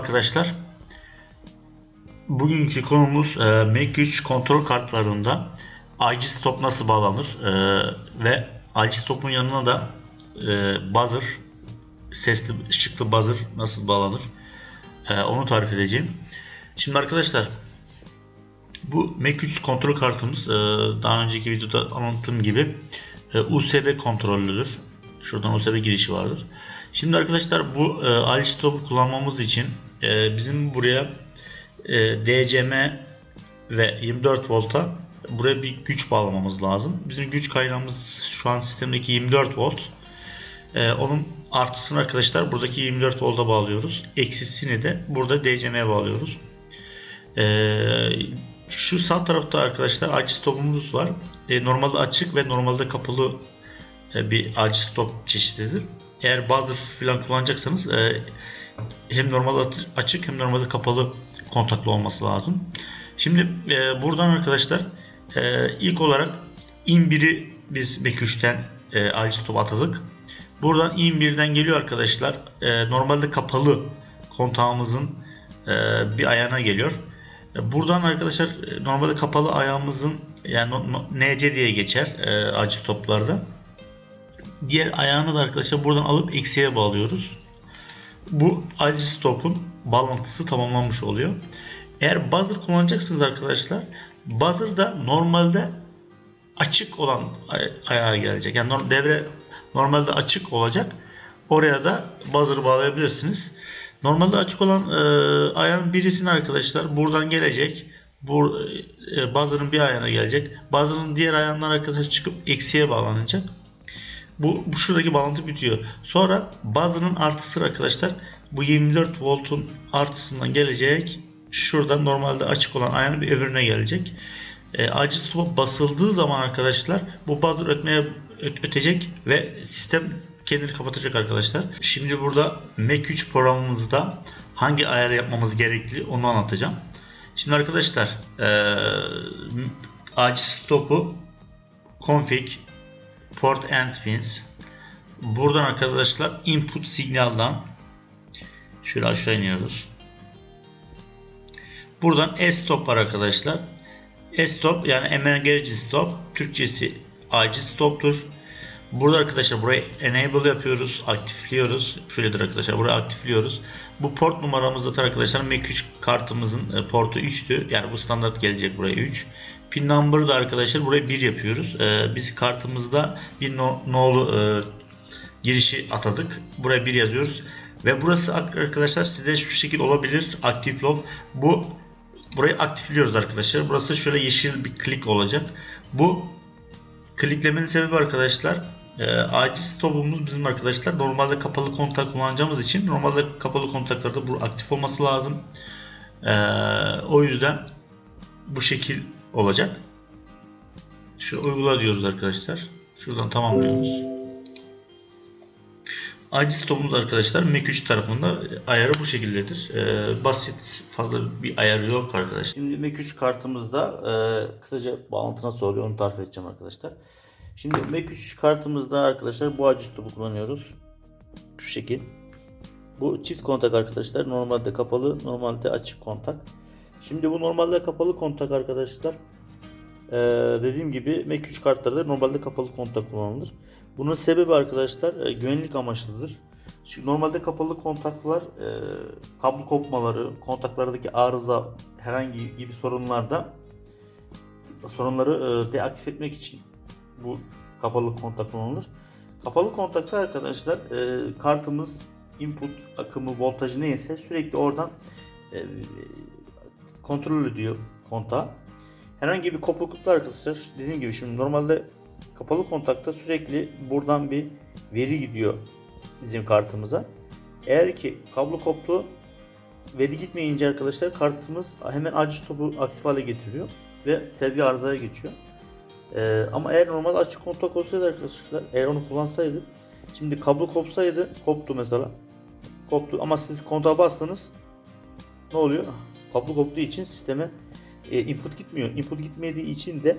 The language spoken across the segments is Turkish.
arkadaşlar. Bugünkü konumuz e, Mac3 kontrol kartlarında IG stop nasıl bağlanır e, ve IG stop'un yanına da e, buzzer sesli ışıklı buzzer nasıl bağlanır e, onu tarif edeceğim. Şimdi arkadaşlar bu Mac3 kontrol kartımız e, daha önceki videoda anlattığım gibi e, USB kontrollüdür. Şuradan USB girişi vardır. Şimdi arkadaşlar bu e, Ali Stop'u kullanmamız için e, bizim buraya e, DCM ve 24 volta buraya bir güç bağlamamız lazım. Bizim güç kaynağımız şu an sistemdeki 24 volt. E, onun artısını arkadaşlar buradaki 24 volta bağlıyoruz. Eksisini de burada DCM'ye bağlıyoruz. E, şu sağ tarafta arkadaşlar AC stopumuz var. E, normalde açık ve normalde kapalı e, bir AC stop çeşididir. Eğer buzzer falan kullanacaksanız e, hem normalde açık hem normalde kapalı kontaklı olması lazım. Şimdi e, buradan arkadaşlar e, ilk olarak in 1'i biz Mac3'ten e, AC stop atadık. Buradan in 1'den geliyor arkadaşlar. E, normalde kapalı kontağımızın e, bir ayağına geliyor. E, Buradan arkadaşlar e, normalde kapalı ayağımızın yani no- NC diye geçer e, AC stoplarda. Diğer ayağını da arkadaşlar buradan alıp eksiğe bağlıyoruz. Bu AC stop'un bağlantısı tamamlanmış oluyor. Eğer buzzer kullanacaksınız arkadaşlar buzzer da normalde açık olan ay- ayağa gelecek. Yani devre normalde açık olacak. Oraya da buzzer'ı bağlayabilirsiniz. Normalde açık olan e, ayağın birisini arkadaşlar buradan gelecek. Bu e, buzzer'ın bir ayağına gelecek. Buzzer'ın diğer ayağından arkadaşlar çıkıp eksiğe bağlanacak. Bu, bu şuradaki bağlantı bitiyor. Sonra buzzer'ın artısı arkadaşlar bu 24 voltun artısından gelecek. Şuradan normalde açık olan ayağın bir öbürüne gelecek. E, acil stop basıldığı zaman arkadaşlar bu buzzer ötmeye öt- ötecek ve sistem kendini kapatacak arkadaşlar. Şimdi burada Mac3 programımızda hangi ayarı yapmamız gerekli onu anlatacağım. Şimdi arkadaşlar e, acil stopu config port and pins buradan arkadaşlar input signaldan şöyle aşağı iniyoruz. Buradan S-stop var arkadaşlar. S-stop yani emergency stop. Türkçesi acil stoptur. Burada arkadaşlar burayı enable yapıyoruz. Aktifliyoruz. Şöyledir arkadaşlar. Burayı aktifliyoruz. Bu port numaramız zaten arkadaşlar Mac3 kartımızın e, portu 3'tü. Yani bu standart gelecek buraya 3. Pin number'ı da arkadaşlar buraya 1 yapıyoruz. Ee, biz kartımızda bir no, e, girişi atadık. Buraya 1 yazıyoruz. Ve burası arkadaşlar size şu şekil olabilir. Active log. Bu burayı aktifliyoruz arkadaşlar. Burası şöyle yeşil bir klik olacak. Bu kliklemenin sebebi arkadaşlar e, acil stopumuz bizim arkadaşlar normalde kapalı kontak kullanacağımız için normalde kapalı kontaklarda bu aktif olması lazım. E, o yüzden bu şekil olacak. Şu uygula diyoruz arkadaşlar. Şuradan tamamlıyoruz. Acil stopumuz arkadaşlar Mac3 tarafında ayarı bu şekildedir. Ee, basit fazla bir ayarı yok arkadaşlar. Şimdi Mac3 kartımızda e, kısaca bağlantı nasıl oluyor onu tarif edeceğim arkadaşlar. Şimdi Mac3 kartımızda arkadaşlar bu acil stopu kullanıyoruz. Şu şekil. Bu çift kontak arkadaşlar. Normalde kapalı, normalde açık kontak. Şimdi bu normalde kapalı kontak arkadaşlar. Ee, dediğim gibi Mac3 kartlarda normalde kapalı kontak kullanılır. Bunun sebebi arkadaşlar e, güvenlik amaçlıdır. Çünkü normalde kapalı kontaklar e, kablo kopmaları, kontaklardaki arıza herhangi gibi sorunlarda sorunları e, deaktif etmek için bu kapalı kontak kullanılır. Kapalı kontakta arkadaşlar e, kartımız input akımı voltajı neyse sürekli oradan e, kontrol ediyor kontağı. Herhangi bir kopuklukta arkadaşlar dediğim gibi şimdi normalde kapalı kontakta sürekli buradan bir veri gidiyor bizim kartımıza. Eğer ki kablo koptu veri gitmeyince arkadaşlar kartımız hemen acil topu aktif hale getiriyor ve tezgah arızaya geçiyor. Ee, ama eğer normal açık kontak olsaydı arkadaşlar eğer onu kullansaydık şimdi kablo kopsaydı koptu mesela koptu ama siz kontağa bastınız ne oluyor? Kablo koptuğu için sisteme e, input gitmiyor. Input gitmediği için de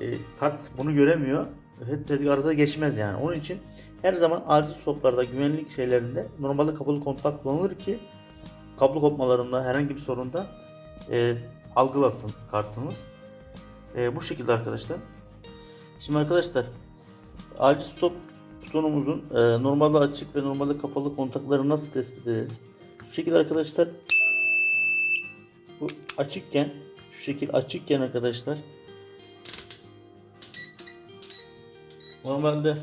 e, kart bunu göremiyor. Hep tezgah arıza geçmez yani. Onun için her zaman acil stoplarda güvenlik şeylerinde normalde kapalı kontak kullanılır ki kablo kopmalarında herhangi bir sorunda e, algılasın kartınız. E, bu şekilde arkadaşlar. Şimdi arkadaşlar acil stop butonumuzun e, normalde açık ve normalde kapalı kontakları nasıl tespit ederiz? Şu şekilde arkadaşlar bu açıkken şu şekil açıkken arkadaşlar normalde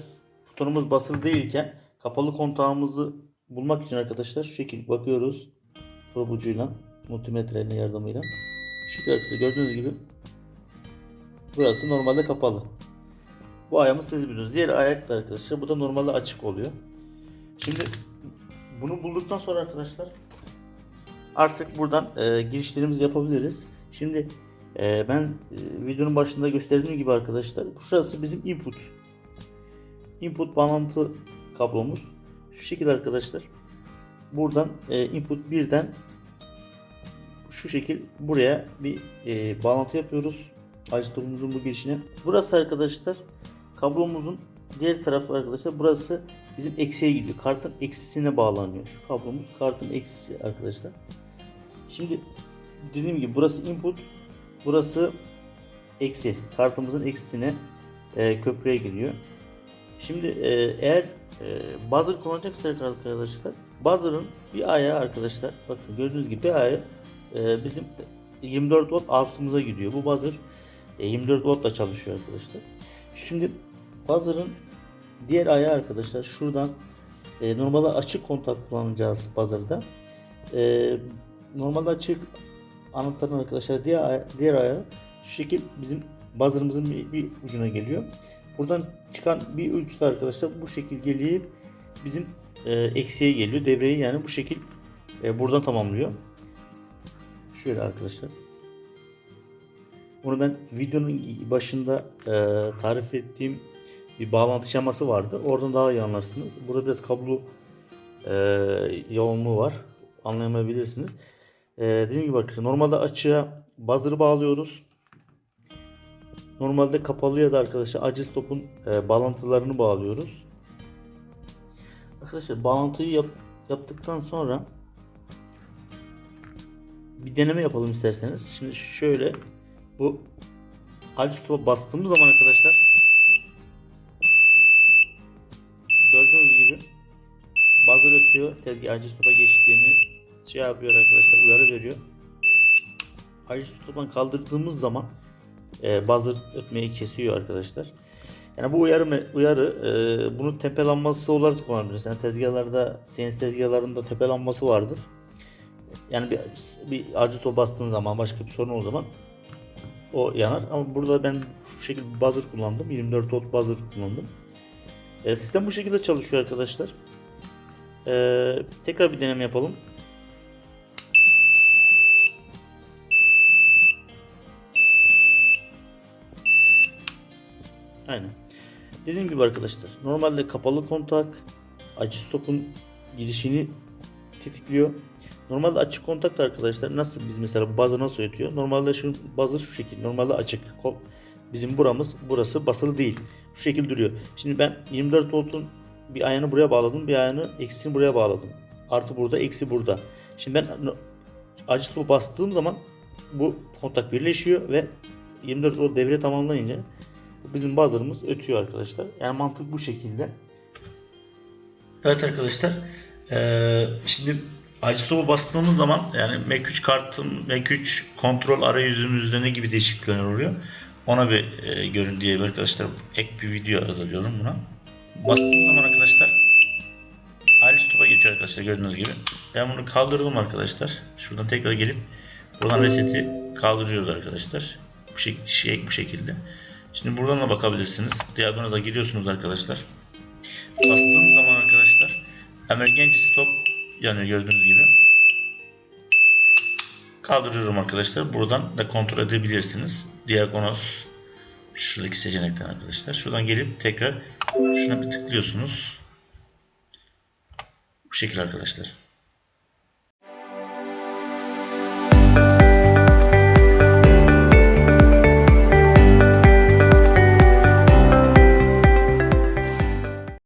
butonumuz basılı değilken kapalı kontağımızı bulmak için arkadaşlar şu şekil bakıyoruz prob ucuyla multimetrenin yardımıyla. Şu arkadaşlar gördüğünüz gibi burası normalde kapalı. Bu ayağımız tespit ediyoruz. Diğer ayak da arkadaşlar bu da normalde açık oluyor. Şimdi bunu bulduktan sonra arkadaşlar artık buradan e, girişlerimizi yapabiliriz. Şimdi e, ben e, videonun başında gösterdiğim gibi arkadaşlar şurası bizim input. Input bağlantı kablomuz. Şu şekilde arkadaşlar. Buradan e, input 1'den şu şekil buraya bir e, bağlantı yapıyoruz. Ajitobumuzun bu girişine. Burası arkadaşlar kablomuzun diğer tarafı arkadaşlar burası bizim eksiye gidiyor. Kartın eksisine bağlanıyor. Şu kablomuz kartın eksisi arkadaşlar. Şimdi dediğim gibi burası input, burası eksi. Kartımızın eksisine e, köprüye giriyor. Şimdi e, eğer e, buzzer kullanacaksak arkadaşlar buzzer'ın bir ayağı arkadaşlar bakın gördüğünüz gibi bir ayağı e, bizim 24 volt altımıza gidiyor. Bu buzzer e, 24 voltla çalışıyor arkadaşlar. Şimdi buzzer'ın diğer ayağı arkadaşlar şuradan e, normalde açık kontak kullanacağız buzzer'da. E, normalde açık anahtarın arkadaşlar diğer, diğer ayağı şu şekil bizim buzzer'ımızın bir, bir ucuna geliyor. Buradan çıkan bir da arkadaşlar bu şekil gelip bizim e, eksiye geliyor. Devreyi yani bu şekil e, buradan tamamlıyor. Şöyle arkadaşlar. Bunu ben videonun başında e, tarif ettiğim bir bağlantı şeması vardı. Oradan daha iyi anlarsınız. Burada biraz kablo e, yoğunluğu var. Anlayamayabilirsiniz. E, dediğim gibi arkadaşlar normalde açığa buzzer'ı bağlıyoruz. Normalde kapalıya da arkadaşlar acil stopun e, bağlantılarını bağlıyoruz. Arkadaşlar bağlantıyı yap, yaptıktan sonra bir deneme yapalım isterseniz. Şimdi şöyle bu acil stopa bastığımız zaman arkadaşlar gördüğünüz gibi buzzer ötüyor. Tezgah acil stopa geçtiğini şey yapıyor arkadaşlar uyarı veriyor. Acil stoptan kaldırdığımız zaman e, buzzer ötmeyi kesiyor arkadaşlar. Yani bu uyarı uyarı e, bunun tepelanması olarak kullanabiliriz. Yani tezgahlarda, CNC tezgahlarında tepelanması vardır. Yani bir, bir acil stop bastığın zaman başka bir sorun o zaman o yanar. Ama burada ben şu şekilde buzzer kullandım. 24 volt buzzer kullandım. E, sistem bu şekilde çalışıyor arkadaşlar. E, tekrar bir deneme yapalım. Aynen. Dediğim gibi arkadaşlar normalde kapalı kontak acı stopun girişini tetikliyor. Normalde açık kontak da arkadaşlar nasıl biz mesela bazı nasıl ötüyor? Normalde şu bazı şu şekilde normalde açık. Bizim buramız burası basılı değil. Şu şekilde duruyor. Şimdi ben 24 voltun bir ayağını buraya bağladım. Bir ayağını eksisini buraya bağladım. Artı burada eksi burada. Şimdi ben acı stopu bastığım zaman bu kontak birleşiyor ve 24 volt devre tamamlayınca bizim buzzer'ımız ötüyor arkadaşlar. Yani mantık bu şekilde. Evet arkadaşlar. Eee, şimdi acil stopu bastığımız zaman yani Mac3 kartın Mac3 kontrol arayüzümüzde ne gibi değişiklikler oluyor? Ona bir e, görün diye arkadaşlar ek bir video hazırlıyorum buna. Bastığım zaman arkadaşlar stopa geçiyor arkadaşlar gördüğünüz gibi. Ben bunu kaldırdım arkadaşlar. Şuradan tekrar gelip buradan reseti kaldırıyoruz arkadaşlar. Bu, şek şey, bu şekilde. Şimdi buradan da bakabilirsiniz. Diagnoza giriyorsunuz arkadaşlar. Bastığım zaman arkadaşlar emergency stop yanıyor gördüğünüz gibi. Kaldırıyorum arkadaşlar. Buradan da kontrol edebilirsiniz. Diagonos şuradaki seçenekten arkadaşlar. Şuradan gelip tekrar şuna bir tıklıyorsunuz. Bu şekilde arkadaşlar.